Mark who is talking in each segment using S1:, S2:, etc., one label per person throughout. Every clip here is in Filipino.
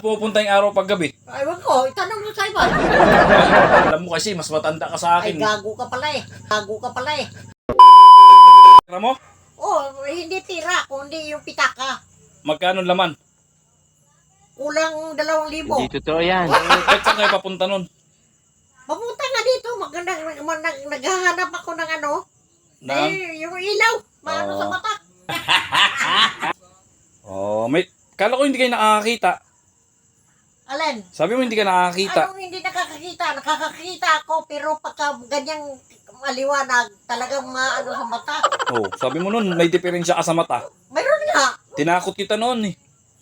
S1: Saan pupunta yung araw pag gabi?
S2: Ay, wag ko. Itanong mo sa iba.
S1: Alam mo kasi, mas matanda ka sa
S2: Ay,
S1: akin.
S2: gago ka pala eh. Gago ka pala eh.
S1: Tira mo?
S2: Oh, hindi tira, kundi yung pitaka.
S1: Magkano laman?
S2: Kulang dalawang libo.
S3: Hindi totoo yan.
S1: Kahit saan kayo papunta nun?
S2: Papunta nga dito. Magandang, mag, mag, naghahanap ako ng ano.
S1: Na?
S2: Eh, yung ilaw. Maano
S1: Oo.
S2: sa mata.
S1: Oh, may... Kala ko hindi kayo nakakakita.
S2: Alin?
S1: Sabi mo hindi ka nakakakita.
S2: Anong hindi nakakakita? Nakakakita ako, pero pagka ganyang maliwanag, talagang maano sa mata.
S1: Oh, sabi mo nun, may diferensya ka sa mata.
S2: Mayroon nga.
S1: Tinakot kita noon eh.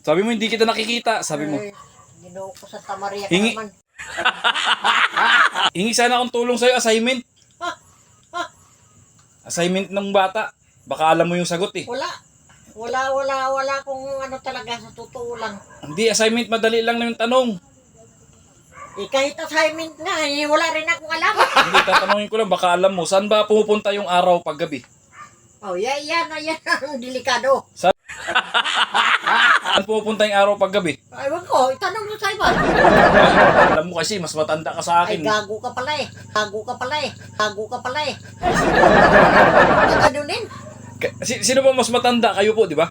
S1: Sabi mo hindi kita nakikita. Sabi mo,
S2: Eh, ginoo ko sa Tamaria ka
S1: Hingi-
S2: naman.
S1: hingi sana akong tulong sa'yo, assignment.
S2: Ha? Ha?
S1: Assignment ng bata. Baka alam mo yung sagot eh.
S2: Wala. Wala, wala, wala kung ano talaga sa totoo lang.
S1: Hindi, assignment madali lang na yung tanong.
S2: Eh, kahit assignment nga, eh, wala rin akong alam.
S1: Hindi, tatanungin ko lang, baka alam mo, saan ba pupunta yung araw pag gabi?
S2: oh, yan, yan, yan ang delikado.
S1: Saan pupunta yung araw pag gabi?
S2: Ay, wag ko, itanong mo sa iba.
S1: Alam mo kasi, mas matanda ka sa
S2: Ay,
S1: akin.
S2: gago ka pala eh. Gago ka pala eh. Gago ka pala eh. Gaganunin.
S1: Ka- si- sino ba mas matanda? Kayo po, di ba?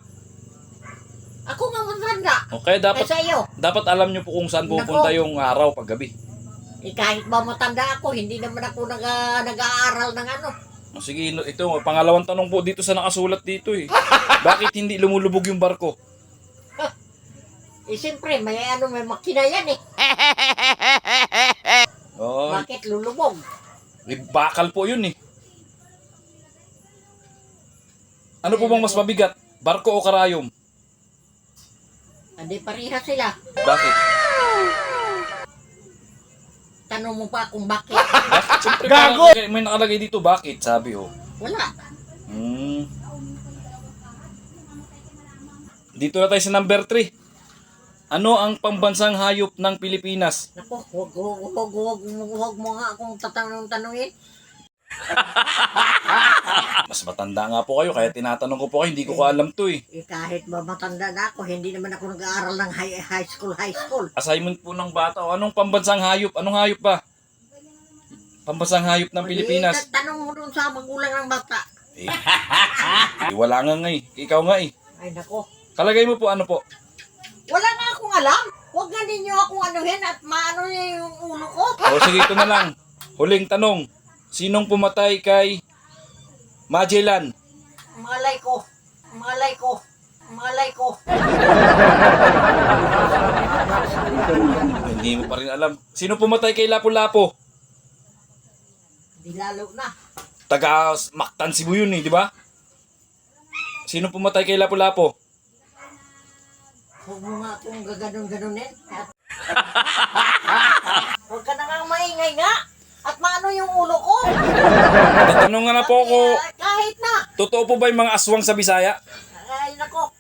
S2: Ako nga matanda.
S1: Okay, dapat
S2: Kaysa iyo.
S1: dapat alam nyo po kung saan pupunta
S2: Nako.
S1: yung araw pag gabi.
S2: Eh, kahit ba matanda ako, hindi naman ako nag, nag-aaral ng ano.
S1: O, sige, no- ito, pangalawang tanong po dito sa nakasulat dito eh. Bakit hindi lumulubog yung barko?
S2: Eh, siyempre, may ano, may makina yan eh.
S1: Oh,
S2: Bakit lulubog?
S1: eh, bakal po yun eh. Ano po bang mas mabigat? Barko o karayom?
S2: Hindi pareha sila.
S1: Bakit?
S2: Tanong mo pa kung bakit.
S1: Bakit? Siyempre, Gago! May nakalagay dito, bakit? Sabi oh.
S2: Wala.
S1: Hmm. Dito na tayo sa number 3. Ano ang pambansang hayop ng Pilipinas?
S2: Naku, huwag, huwag, huwag, huwag, huwag, huwag mo nga akong tatanong-tanongin.
S1: Mas matanda nga po kayo, kaya tinatanong ko po kayo, hindi ko ko alam to eh.
S2: Eh, kahit ba matanda na ako, hindi naman ako nag-aaral ng high, high school, high school.
S1: Assignment po ng bata, o anong pambansang hayop? Anong hayop ba? Pambansang hayop ng Pilipinas.
S2: Eh, tanong mo dun sa magulang ng bata.
S1: Eh, eh, wala nga nga eh. Ikaw nga eh.
S2: Ay, nako.
S1: Kalagay mo po ano po.
S2: Wala nga akong alam. Huwag nga ninyo akong anuhin at maano niya yung ulo ko.
S1: O sige, ito na lang. Huling tanong. Sinong pumatay kay Magellan?
S2: Malay ko. Malay ko. Malay ko.
S1: Hindi mo pa rin alam. Sino pumatay kay Lapu-Lapu?
S2: Di lalo na.
S1: Taga Mactan Cebu yun eh, di ba? Sino pumatay kay Lapu-Lapu?
S2: Huwag mo nga akong gaganon-ganonin. Huwag ka na nga maingay nga. At maano yung ulo ko.
S1: Tatanong nga na po ako. Totoo po ba yung mga aswang sa Bisaya?
S2: Ay, nako.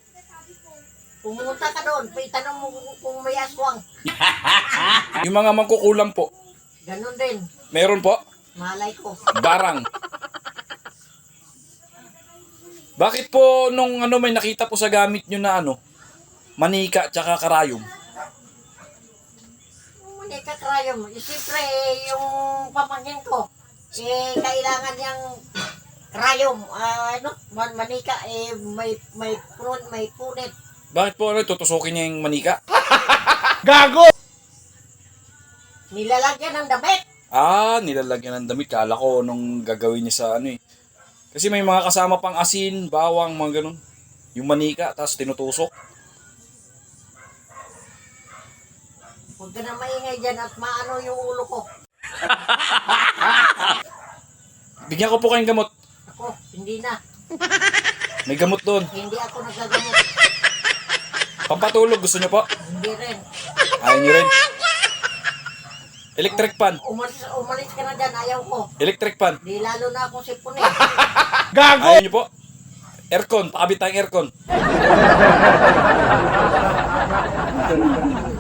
S2: Pumunta ka doon. Paitanong mo kung- may aswang.
S1: Yung mga mangkukulam po.
S2: Ganon din.
S1: Meron po?
S2: Malay ko.
S1: Barang. Bakit po nung ano may nakita po sa gamit nyo na ano, manika tsaka karayom?
S2: Hindi ka krayo mo. Eh, Siyempre, yung pamangkin ko, eh, kailangan niyang krayom, ah, ano, man, manika, eh, may, may prun, may punit.
S1: Bakit po ano, tutusukin niya yung manika?
S2: Nilalagyan ng damit.
S1: Ah, nilalagyan ng damit. Kala ko nung gagawin niya sa ano eh. Kasi may mga kasama pang asin, bawang, mga ganun. Yung manika, tapos tinutusok.
S2: Huwag ka na maingay dyan at maano yung ulo ko.
S1: Bigyan ko po kayong gamot.
S2: Hindi na.
S1: May gamot doon.
S2: Hindi ako nagagamot.
S1: Pampatulog, gusto niyo po?
S2: Hindi rin.
S1: Ayaw niyo rin. Electric pan.
S2: Umalis, umalis ka na dyan, ayaw ko.
S1: Electric pan.
S2: Di lalo na akong sipunin.
S1: Ayaw niyo po? Aircon, pakabit tayong aircon.